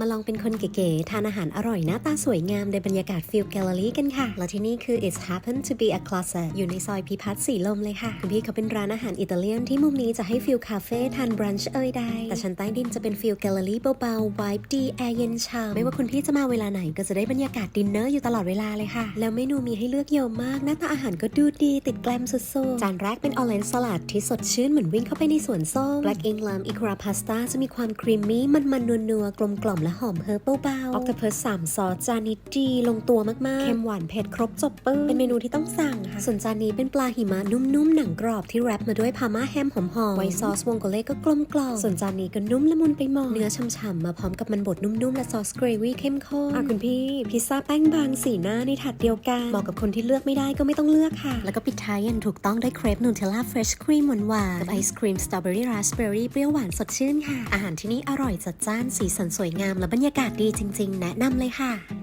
มาลองเป็นคนเก๋ๆทานอาหารอร่อยหน้าตาสวยงามในบรรยากาศฟิลแกลเลอรี่กันค่ะ และที่นี่คือ It's Happen to be a Closet อยู่ในซอยพิพัฒน์สีลมเลยค่ะ คุณพี่เขาเป็นร้านอาหารอิตาเลียนที่มุมนี้จะให้ฟิลคาเฟ่ทานบรันช์เอ่ยได้ แต่ชั้นใต้ดินจะเป็นฟิลแกลเลอรี่เบาๆ vibe ดีแอร์เย็นชาไม่ว่าคุณพี่จะมาเวลาไหนก็จะได้บรรยากาศดินเนอร์อยู่ตลอดเวลาเลยค่ะ แล้วเมนูมีให้เลือกเยอะมากหน้าตาอาหารก็ดูดีติดแกลมสุดๆจานแรกเป็นออเรนจ์สลัดที่สดชื่นเหมือนวิ่งเข้าไปในสวนส้ม Black England Ikra Pasta จะมีความครีมมี่มันๆนัวๆกลมกล่อมและหอมเฮิร์บเบาๆ Octopus สามซอสจานนี้ดีลงตัวมากๆ เค็มหวานเผ็ดครบจบปึ้งเป็นเมนูที่ต้องสั่งค่ะส่วนจานนี้เป็นปลาหิมะนุ่มๆ หนังกรอบที่แรปมาด้วยพาม่าแฮมหอมๆไวท์ซอสวงโกเล่ก็กลมกล่อมส่วนจานนี้ก็นุ่มละมุนไปหมดเนื้อฉ่ำๆมาพร้อมกับมันบดนุ่มๆ และซอสเกรวี่เข้มข้นอะคุณพี่ พิซซ่าแป้งบางสีหน้าในถาดเดียวกันเหมาะกับคนที่เลือกไม่ได้ก็ไม่ต้องเลือกค่ะ แล้วก็ปิดท้ายอย่างถูกต้องด้วยเครปนูเทลล่าเฟรชครีมหวานๆกับไอศครีมสตรอเบอรี่ราสเบอรี่เปรี้ยวหวานสดชื่นค่ะอาหารที่นี่อร่อยจัดจ้านสีสันสวยงามและบรรยากาศดีจริง ๆ แนะนำเลยค่ะ